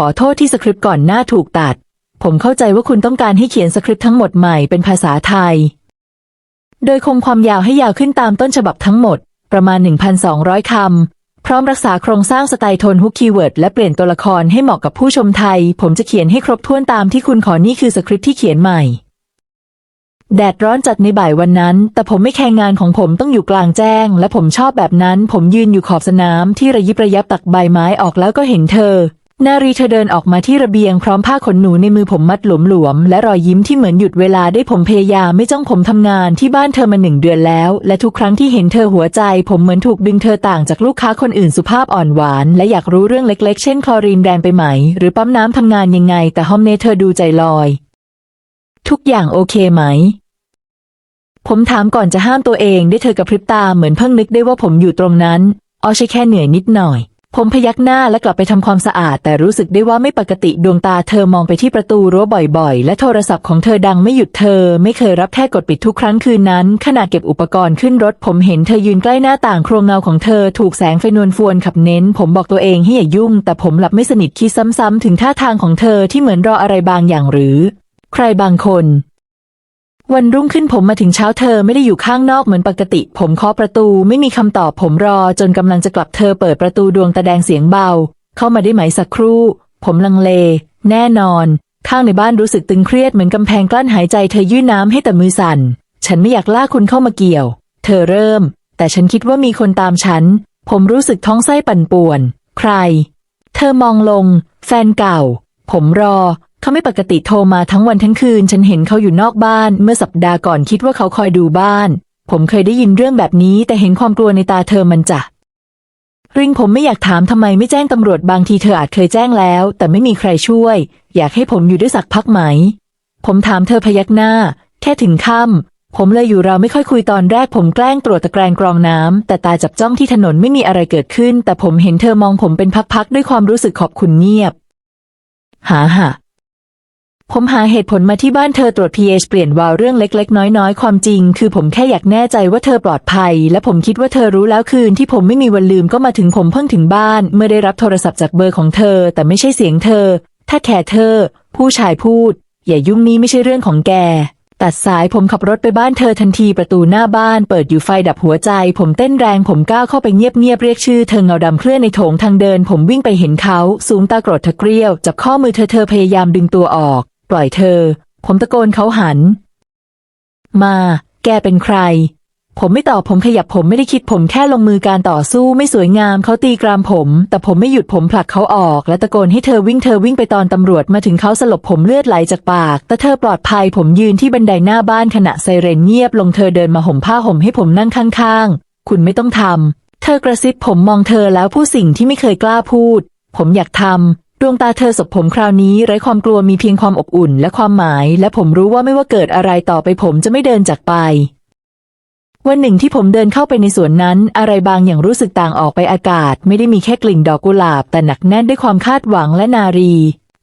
ขอโทษที่สคริปต์ก่อนหน้าถูกตัด ผมเข้าใจว่าคุณต้องการให้เขียนสคริปต์ทั้งหมดใหม่เป็นภาษาไทย โดยคงความยาวให้ยาวขึ้นตามต้นฉบับทั้งหมด ประมาณ 1,200 คำ พร้อมรักษาโครงสร้างสไตล์โทนฮุกคีย์เวิร์ดและเปลี่ยนตัวละครให้เหมาะกับผู้ชมไทย ผมจะเขียนให้ครบถ้วนตามที่คุณขอนี่คือสคริปต์ที่เขียนใหม่ แดดร้อนจัดในบ่ายวันนั้น แต่ผมไม่แคร์งานของผมต้องอยู่กลางแจ้ง และผมชอบแบบนั้น ผมยืนอยู่ขอบสนามที่ระยิบระยับตักใบไม้ออกแล้วก็เห็นเธอ นารีเธอเดินออกมาที่ระเบียงพร้อมผ้าขนหนูในมือผมมัดหลวมๆและรอยยิ้มที่เหมือนหยุดเวลาได้ผมพยายามไม่จ้องผมทำงานที่บ้านเธอมาหนึ่งเดือนแล้ว และทุกครั้งที่เห็นเธอหัวใจ ผมเหมือนถูกดึงเธอต่างจากลูกค้าคนอื่นสุภาพอ่อนหวาน และอยากรู้เรื่องเล็กๆ เช่นคลอรีนแรงไปไหม หรือปั๊มน้ำทำงานยังไง แต่ฮอมเนเธอดูใจลอย ทุกอย่างโอเคไหม ผมถามก่อนจะห้ามตัวเองได้เธอกระพริบตาเหมือนเพิ่งนึกได้ว่าผมอยู่ตรงนั้นอ๋อใช่แค่เหนื่อยนิดหน่อย ผมพยักหน้าและกลับไปทำความสะอาด แต่รู้สึกได้ว่าไม่ปกติดวงตาเธอมองไปที่ประตูรั้วบ่อยๆ และโทรศัพท์ของเธอดังไม่หยุดเธอ ไม่เคยรับแค่กดปิดทุกครั้งคืนนั้น ขณะเก็บอุปกรณ์ขึ้นรถ ผมเห็นเธอยืนใกล้หน้าต่างโครงเงาของเธอถูกแสงไฟนวลฟวนขับเน้น ผมบอกตัวเองให้อย่ายุ่ง แต่ผมหลับไม่สนิทคิดซ้ำๆถึงท่าทางของเธอที่เหมือนรออะไรบางอย่างหรือ ใครบางคน วันรุ่งขึ้นผมมาถึงเช้าเธอไม่ได้อยู่ข้างนอกเหมือนปกติ ผมเคาะประตูไม่มีคำตอบผมรอจนกำลังจะกลับเธอเปิดประตูดวงตาแดงเสียงเบา เข้ามาได้ไหมสักครู่ ผมลังเล แน่นอน ข้างในบ้านรู้สึกตึงเครียดเหมือนกำแพงกลั้นหายใจเธอยื่นน้ำให้แต่มือสั่น ฉันไม่อยากลากคุณเข้ามาเกี่ยว เธอเริ่ม แต่ฉันคิดว่ามีคนตามฉัน ผมรู้สึกท้องไส้ปั่นป่วน ใคร เธอมองลง แฟนเก่า ผมรอ เขาไม่ปกติโทรมาทั้งวันทั้งคืน ฉันเห็นเขาอยู่นอกบ้าน เมื่อสัปดาห์ก่อนคิดว่าเขาคอยดูบ้าน ผมเคยได้ยินเรื่องแบบนี้ แต่เห็นความกลัวในตาเธอมันจะริงผมไม่อยากถามทำไมไม่แจ้งตำรวจบางทีเธออาจเคยแจ้งแล้ว แต่ไม่มีใครช่วย อยากให้ผมอยู่ด้วยสักพักไหม ผมถามเธอพยักหน้า แค่ถึงค่ำผมเลยอยู่เราไม่ค่อยคุยตอนแรกผมแกล้งตรวจตะแกรงกรองน้ำแต่ตาจับจ้องที่ถนนไม่มีอะไรเกิดขึ้น แต่ผมเห็นเธอมองผมเป็นพักๆด้วยความรู้สึกขอบคุณเงียบ หาหะ ผมหาเหตุผลมาที่บ้านเธอตรวจ pH เปลี่ยนวาลเรื่องเล็ก ๆ น้อย ๆ ความจริง คือผมแค่อยากแน่ใจว่าเธอปลอดภัย และผมคิดว่าเธอรู้แล้วคืนที่ผมไม่มีวันลืมก็มาถึงผมเพิ่งถึงบ้าน เมื่อได้รับโทรศัพท์จากเบอร์ของเธอ แต่ไม่ใช่เสียงเธอ ถ้าแค่เธอ ผู้ชายพูด อย่ายุ่งนี้ไม่ใช่เรื่องของแกตัดสายผมขับรถไปบ้านเธอทันทีประตูหน้าบ้านเปิดอยู่ไฟดับหัวใจ ผมเต้นแรงผมก้าวเข้าไปเงียบๆเรียกชื่อเธอเงาดำเคลื่อนในโถงทางเดิน ผมวิ่งไปเห็นเขา สูงตาโกรธเธอเกลี้ยวจับข้อมือเธอเธอพยายามดึงตัวออก ปล่อยเธอ ผมตะโกนเขาหัน มา แกเป็นใคร ผมไม่ตอบผมขยับผมไม่ได้คิดผมแค่ลงมือการต่อสู้ไม่สวยงามเขาตีกรามผม แต่ผมไม่หยุดผมผลักเขาออก และตะโกนให้เธอวิ่งเธอวิ่งไปตอนตำรวจมาถึงเขาสลบผมเลือดไหลจากปาก แต่เธอปลอดภัยผมยืนที่บันไดหน้าบ้านขณะไซเรนเงียบลงเธอเดินมาห่มผ้าห่มให้ผมนั่งข้างๆ คุณไม่ต้องทำเธอกระซิบผมมองเธอแล้วผู้สิ่งที่ไม่เคยกล้าพูด ผมอยากทำ ดวงตาเธอสบผมคราวนี้ไร้ความกลัวมีเพียงความอบอุ่นและความหมาย และผมรู้ว่าไม่ว่าเกิดอะไรต่อไปผมจะไม่เดินจากไป วันหนึ่งที่ผมเดินเข้าไปในสวนนั้น อะไรบางอย่างรู้สึกต่างออกไปอากาศ ไม่ได้มีแค่กลิ่นดอกกุหลาบ แต่หนักแน่นด้วยความคาดหวังและนารี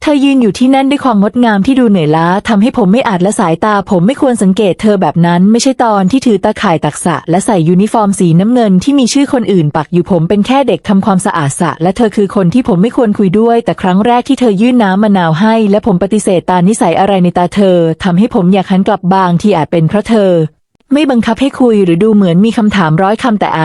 เธอยืนอยู่ที่นั่นด้วยความงดงามที่ดูเหนื่อยล้าทำให้ผมไม่อาจละสายตา ผมไม่ควรสังเกตเธอแบบนั้น ไม่ใช่ตอนที่ถือตาข่ายตักสะ และใส่ยูนิฟอร์มสีน้ำเงินที่มีชื่อคนอื่น ปักอยู่ผมเป็นแค่เด็กทำความสะอาดสะ และเธอคือคนที่ผมไม่ควรคุยด้วย แต่ครั้งแรกที่เธอยื่นน้ำมะนาวให้ และผมปฏิเสธตานิสัยอะไรในตาเธอทำให้ผมอยากหันกลับบางที่อาจเป็นเพราะเธอ ไม่บังคับให้คุยหรือดูเหมือนมีคำถามร้อยคำแต่ไอ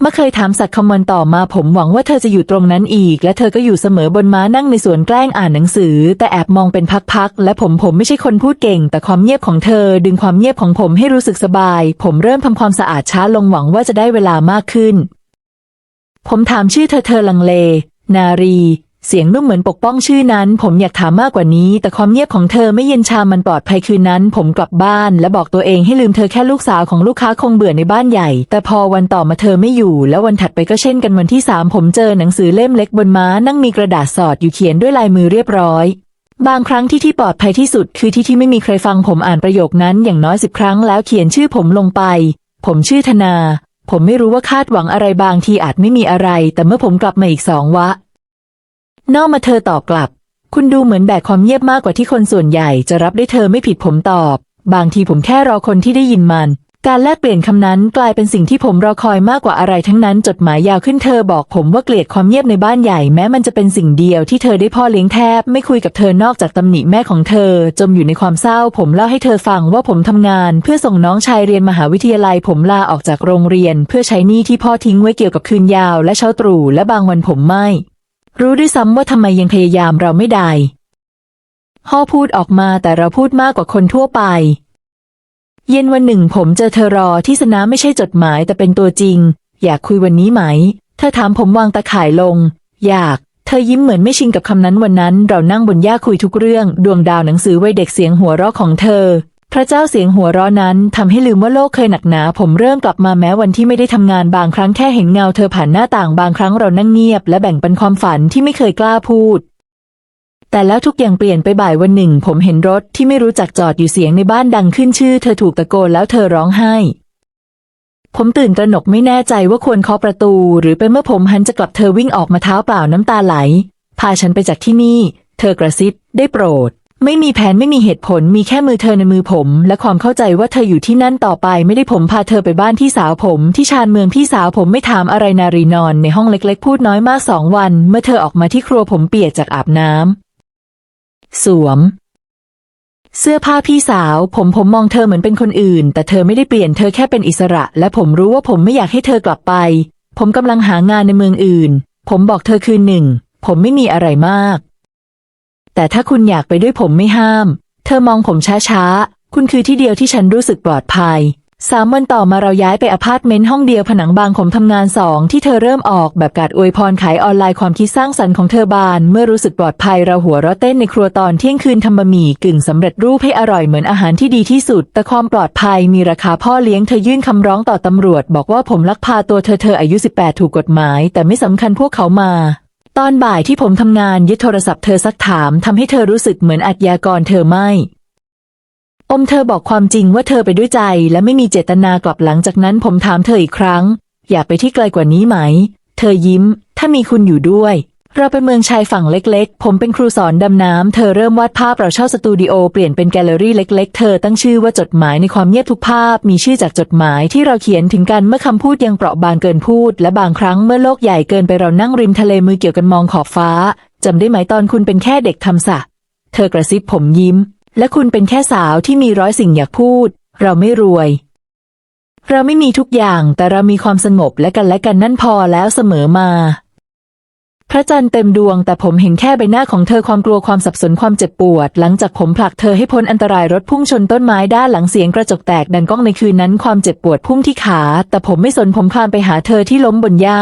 เมื่อเคยถามสัตว์คำวันต่อมาผมหวังว่าเธอจะอยู่ตรงนั้นอีก และเธอก็อยู่เสมอบนม้านั่งในสวนแกล้งอ่านหนังสือ แต่แอบมองเป็นพักๆและผมผมไม่ใช่คนพูดเก่ง แต่ความเงียบของเธอ ดึงความเงียบของผมให้รู้สึกสบาย ผมเริ่มทำความสะอาดช้าลงหวังว่าจะได้เวลามากขึ้น ผมถามชื่อเธอเธอลังเล นารี เสียงนุ่มเหมือนปกป้องชื่อนั้น ผมอยากถามมากกว่านี้ แต่ความเงียบของเธอไม่เย็นชามันปลอดภัยคืนนั้น ผมกลับบ้าน และบอกตัวเองให้ลืมเธอแค่ลูกสาวของลูกค้าคงเบื่อในบ้านใหญ่ แต่พอวันต่อมาเธอไม่อยู่ แล้ววันถัดไปก็เช่นกันวันที่สามผมเจอหนังสือเล่มเล็กบนม้านั่งมีกระดาษสอดอยู่เขียนด้วยลายมือเรียบร้อยบางครั้งที่ที่ปลอดภัยที่สุดคือที่ที่ไม่มีใครฟังผมอ่านประโยคนั้นอย่างน้อยสิบครั้งแล้วเขียนชื่อผมลงไป ผมชื่อธนา ผมไม่รู้ว่าคาดหวังอะไรบางทีอาจไม่มีอะไร แต่เมื่อผมกลับมาอีกสองวะ นอกมาเธอตอบกลับ คุณดูเหมือนแบกความเงียบมากกว่าที่คนส่วนใหญ่จะรับได้เธอไม่ผิดผมตอบ บางทีผมแค่รอคนที่ได้ยินมัน การแลกเปลี่ยนคำนั้นกลายเป็นสิ่งที่ผมรอคอยมากกว่าอะไรทั้งนั้น จดหมายยาวขึ้นเธอบอกผมว่าเกลียดความเงียบในบ้านใหญ่แม้มันจะเป็นสิ่งเดียวที่เธอได้พ่อเลี้ยงแทบ ไม่คุยกับเธอนอกจากตำหนิแม่ของเธอ จมอยู่ในความเศร้า ผมเล่าให้เธอฟังว่าผมทำงาน เพื่อส่งน้องชายเรียนมหาวิทยาลัย ผมลาออกจากโรงเรียน เพื่อใช้หนี้ที่พ่อทิ้งไว้เกี่ยวกับคืนยาว และเช้าตรู่และบางวันผมไม่ รู้ด้วยซ้ำว่าทำไมยังพยายามเราไม่ได้พ่อพูดออกมาแต่เราพูดมากกว่าคนทั่วไป เย็นวันหนึ่งผมเจอเธอรอที่สนามไม่ใช่จดหมายแต่เป็นตัวจริง อยากคุยวันนี้ไหม เธอถามผมวางตะข่ายลง อยาก เธอยิ้มเหมือนไม่ชินกับคำนั้นวันนั้น เรานั่งบนหญ้าคุยทุกเรื่อง ดวงดาวหนังสือวัยเด็กเสียงหัวเราะของเธอ พระเจ้าเสียงหัวเราะนั้นทำให้ลืมว่าโลกเคยหนักหนา ผมเริ่มกลับมาแม้วันที่ไม่ได้ทำงานบางครั้งแค่เห็นเงาเธอผ่านหน้าต่างบางครั้งเรานั่งเงียบ และแบ่งปันความฝันที่ไม่เคยกล้าพูด แต่แล้วทุกอย่างเปลี่ยนไปบ่ายวันหนึ่ง ผมเห็นรถที่ไม่รู้จักจอดอยู่เสียงในบ้านดังขึ้นชื่อ เธอถูกตะโกนแล้วเธอร้องไห้ ผมตื่นตระหนกไม่แน่ใจว่าควรเคาะประตู หรือเป็นเมื่อผมหันจะกลับเธอวิ่งออกมาเท้าเปล่าน้ำตาไหล พาฉันไปจากที่นี่ เธอกระซิบได้โปรด ไม่มีแผนไม่มีเหตุผลมีแค่มือเธอในมือผม และความเข้าใจว่าเธออยู่ที่นั่นต่อไปไม่ได้ผมพาเธอไปบ้านพี่สาวผม ที่ชานเมืองพี่สาวผมไม่ถามอะไรนารีนอน ในห้องเล็กๆ พูดน้อยมากสองวัน เมื่อเธอออกมาที่ครัวผมเปียกจากอาบน้ำสวม เสื้อผ้าพี่สาว ผมผมมองเธอเหมือนเป็นคนอื่น แต่เธอไม่ได้เปลี่ยนเธอแค่เป็นอิสระ และผมรู้ว่าผมไม่อยากให้เธอกลับไป ผมกำลังหางานในเมืองอื่น ผมบอกเธอคืนหนึ่ง ผมไม่มีอะไรมาก แต่ถ้าคุณอยากไปด้วยผมไม่ห้าม เธอมองผมช้าๆ คุณคือที่เดียวที่ฉันรู้สึกปลอดภัยสามวันต่อมาเราย้ายไปอพาร์ตเมนต์ห้องเดียวผนังบางผมทำงานสองที่เธอเริ่มออกแบบการอวยพรขายออนไลน์ความคิดสร้างสรรค์ของเธอบาน เมื่อรู้สึกปลอดภัยเราหัวเราะเต้นในครัวตอนเที่ยงคืนทำบะหมี่กึ่งสำเร็จรูปให้อร่อยเหมือนอาหารที่ดีที่สุด แต่ความปลอดภัยมีราคาพ่อเลี้ยงเธอยื่นคำร้องต่อตำรวจ บอกว่าผมลักพาตัวเธอเธออายุ 18 ถูกกฎหมาย แต่ไม่สำคัญพวกเขามา ตอนบ่ายที่ผมทำงานยึดโทรศัพท์เธอซักถามทำให้เธอรู้สึกเหมือนอัจยากรเธอไม่ อมเธอบอกความจริงว่าเธอไปด้วยใจและไม่มีเจตนากลับหลังจากนั้นผมถามเธออีกครั้ง อยากไปที่ไกลกว่านี้ไหม เธอยิ้ม ถ้ามีคุณอยู่ด้วย เราไปเมืองชายฝั่งเล็กๆ ผมเป็นครูสอนดำน้ำ เธอเริ่มวาดภาพเราเช่าสตูดิโอเปลี่ยนเป็นแกลเลอรี่เล็ก ๆ เธอตั้งชื่อว่าจดหมายในความเงียบทุกภาพ มีชื่อจากจดหมายที่เราเขียนถึงกันเมื่อคำพูดยังเปราะบางเกินพูด และบางครั้งเมื่อโลกใหญ่เกินไปเรานั่งริมทะเลมือเกี่ยวกันมองขอบฟ้าจำได้ไหมตอนคุณเป็นแค่เด็กทำสระเธอกระซิบผมยิ้ม และคุณเป็นแค่สาวที่มีร้อยสิ่งอยากพูด เราไม่รวยเราไม่มีทุกอย่างแต่เรามีความสงบและกันและกันนั่นพอแล้วเสมอมา พระจันทร์เต็มดวงแต่ผมเห็นแค่ใบหน้าของเธอความกลัวความสับสนความเจ็บปวด หลังจากผมผลักเธอให้พ้นอันตรายรถพุ่งชนต้นไม้ด้านหลังเสียงกระจกแตกดังก้องในคืนนั้นความเจ็บปวดพุ่งที่ขา แต่ผมไม่สนผมคลานไปหาเธอที่ล้มบนหญ้า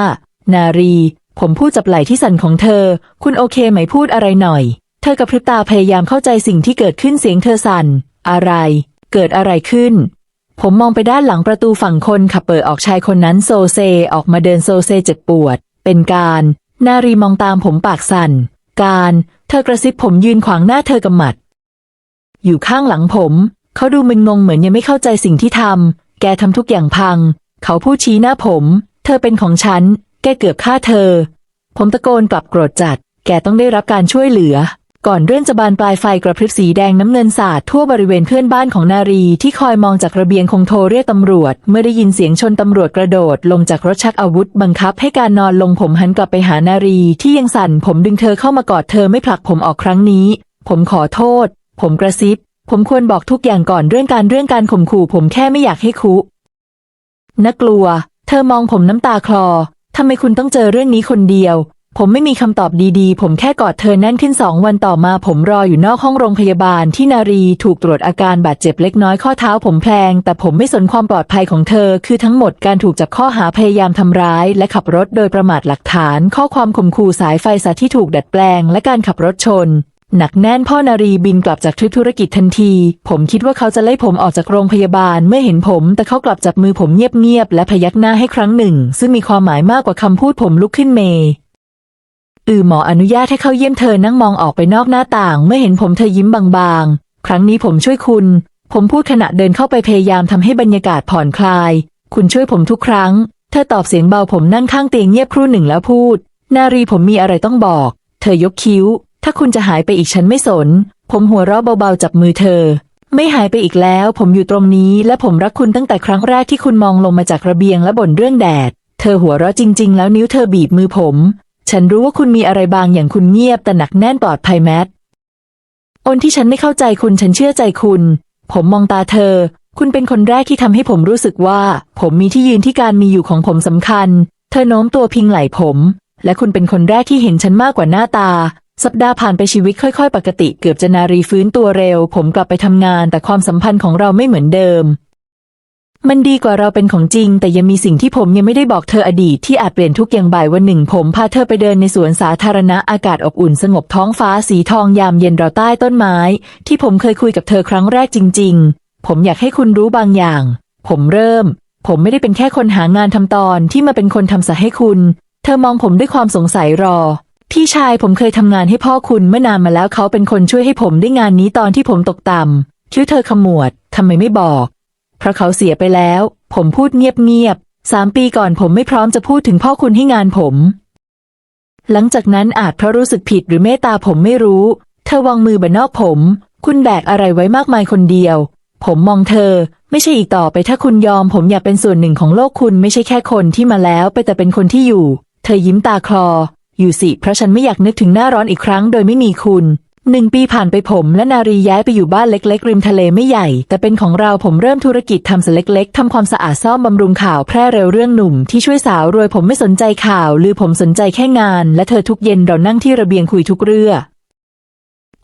นารี ผมพูดจับไหล่ที่สั่นของเธอ คุณโอเคไหมพูดอะไรหน่อย เธอกระพริบตาพยายามเข้าใจสิ่งที่เกิดขึ้นเสียงเธอสั่น อะไร เกิดอะไรขึ้นผมมองไปด้านหลังประตูฝั่งคนขับเปิดออกชายคนนั้นโซเซออกมาเดินโซเซเจ็บปวด เป็นการ นารีมองตามผมปากสั่น การ เธอกระซิบผมยืนขวางหน้าเธอกำหมัด อยู่ข้างหลังผม เขาดูมึนงงเหมือนยังไม่เข้าใจสิ่งที่ทำ แกทำทุกอย่างพัง เขาพูดชี้หน้าผม เธอเป็นของฉัน แกเกือบฆ่าเธอ ผมตะโกนกลับโกรธจัด แกต้องได้รับการช่วยเหลือ ก่อนเรื่องจะบานปลายไฟกระพริบสีแดงน้ำเงินสาดทั่วบริเวณเพื่อนบ้านของนารีที่คอยมองจากระเบียงคงโทรเรียกตำรวจ เมื่อได้ยินเสียงชนตำรวจกระโดด ลงจากรถชักอาวุธ บังคับให้การนอนลงผมหันกลับไปหานารีที่ยังสั่นผมดึงเธอเข้ามากอดเธอไม่ผลักผมออกครั้งนี้ ผมขอโทษ ผมกระซิบ ผมควรบอกทุกอย่างก่อนเรื่องการเรื่องการข่มขู่ ผมแค่ไม่อยากให้คุน่ากลัว เธอมองผมน้ำตาคลอทำไมคุณต้องเจอเรื่องนี้คนเดียว ผมไม่มีคำตอบดีๆ ผมแค่กอดเธอแน่นขึ้นสองวันต่อมาผมรออยู่นอกห้องโรงพยาบาลที่นารีถูกตรวจอาการบาดเจ็บเล็กน้อยข้อเท้าผมแพลง แต่ผมไม่สนความปลอดภัยของเธอ คือทั้งหมดการถูกจับข้อหาพยายามทำร้าย และขับรถโดยประมาทหลักฐาน ข้อความข่มขู่สายไฟสาที่ถูกดัดแปลง และการขับรถชนหนักแน่นพ่อนารีบินกลับจากทริปธุรกิจทันที ผมคิดว่าเขาจะไล่ผมออกจากโรงพยาบาลเมื่อเห็นผม แต่เขากลับจับมือผมเงียบๆและพยักหน้าให้ครั้งหนึ่ง ซึ่งมีความหมายมากกว่าคำพูดผมลุกขึ้นเม อือหมออนุญาตให้เข้าเยี่ยมเธอนั่งมองออกไปนอกหน้าต่าง เมื่อเห็นผมเธอยิ้มบางๆ ครั้งนี้ผมช่วยคุณ ผมพูดขณะเดินเข้าไปพยายามทำให้บรรยากาศผ่อนคลาย คุณช่วยผมทุกครั้ง เธอตอบเสียงเบาผมนั่งข้างเตียงเงียบครู่หนึ่งแล้วพูด นารีผมมีอะไรต้องบอก เธอยกคิ้ว ถ้าคุณจะหายไปอีกฉันไม่สน ผมหัวเราะเบาๆจับมือเธอ ไม่หายไปอีกแล้ว ผมอยู่ตรงนี้ และผมรักคุณตั้งแต่ครั้งแรกที่คุณมองลงมาจากระเบียงและบ่นเรื่องแดด เธอหัวเราะจริง ๆ แล้วนิ้วเธอบีบมือผม ฉันรู้ว่าคุณมีอะไรบางอย่างคุณเงียบแต่หนักแน่นปลอดภัยแมทโอนที่ฉันไม่เข้าใจคุณฉันเชื่อใจคุณ ผมมองตาเธอ คุณเป็นคนแรกที่ทำให้ผมรู้สึกว่า ผมมีที่ยืนที่การมีอยู่ของผมสำคัญ เธอโน้มตัวพิงไหล่ผม และคุณเป็นคนแรกที่เห็นฉันมากกว่าหน้าตา สัปดาห์ผ่านไปชีวิตค่อย ๆ ปกติเกือบจะนารีฟื้นตัวเร็ว ผมกลับไปทำงาน แต่ความสัมพันธ์ของเราไม่เหมือนเดิม มันดีกว่าเราเป็นของจริง แต่ยังมีสิ่งที่ผมยังไม่ได้บอกเธออดีตที่อาจเปลี่ยนทุกอย่างบ่ายวันหนึ่ง ผมพาเธอไปเดินในสวนสาธารณะอากาศอบอุ่นสงบท้องฟ้าสีทองยามเย็นเราใต้ต้นไม้ ที่ผมเคยคุยกับเธอครั้งแรกจริง ๆ ผมอยากให้คุณรู้บางอย่าง ผมเริ่ม ผมไม่ได้เป็นแค่คนหางานทำตอนที่มาเป็นคนทำสะให้คุณ เธอมองผมด้วยความสงสัยรอพี่ชายผมเคยทำงานให้พ่อคุณเมื่อนานมาแล้วเขาเป็นคนช่วยให้ผมได้งานนี้ตอนที่ผมตกต่ำคิ้วเธอขมวดทำไมไม่บอก เพราะเขาเสียไปแล้ว ผมพูดเงียบๆสามปีก่อนผมไม่พร้อมจะพูดถึงพ่อคุณให้งานผม หลังจากนั้นอาจเพราะรู้สึกผิดหรือเมตตาผมไม่รู้ เธอวางมือบนนอกผม คุณแบกอะไรไว้มากมายคนเดียว ผมมองเธอ ไม่ใช่อีกต่อไปถ้าคุณยอม ผมอยากเป็นส่วนหนึ่งของโลกคุณไม่ใช่แค่คนที่มาแล้วไปแต่เป็นคนที่อยู่ เธอยิ้มตาคลอ อยู่สิเพราะฉันไม่อยากนึกถึงหน้าร้อนอีกครั้งโดยไม่มีคุณ หนึ่งปีผ่านไปผมและนารีย้ายไปอยู่บ้านเล็กๆ ริมทะเลไม่ใหญ่ แต่เป็นของเราผมเริ่มธุรกิจทำสเล็ก ๆทำความสะอาดซ่อมบำรุงข่าวแพร่เร็วเรื่องหนุ่ม ที่ช่วยสาวรวยผมไม่สนใจข่าวหรือผมสนใจแค่งาน และเธอทุกเย็นเรานั่งที่ระเบียงคุยทุกเรื่อง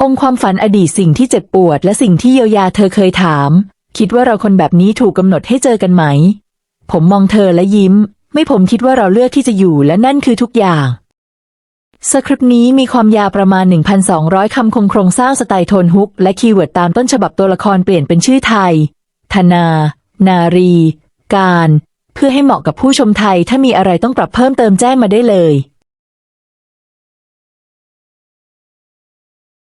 องค์ความฝันอดีตสิ่งที่เจ็บปวด และสิ่งที่เยียวยาเธอเคยถาม คิดว่าเราคนแบบนี้ถูกกำหนดให้เจอกันไหม ผมมองเธอและยิ้ม ไม่ผมคิดว่าเราเลือกที่จะอยู่และนั่นคือทุกอย่าง สคริปต์นี้มีความยาวประมาณ 1,200 คำคงโครงสร้างสไตล์โทนฮุก และคีย์เวิร์ดตามต้นฉบับตัวละครเปลี่ยนเป็นชื่อไทย ธนา นารี การ เพื่อให้เหมาะกับผู้ชมไทย ถ้ามีอะไรต้องปรับเพิ่มเติมแจ้งมาได้เลย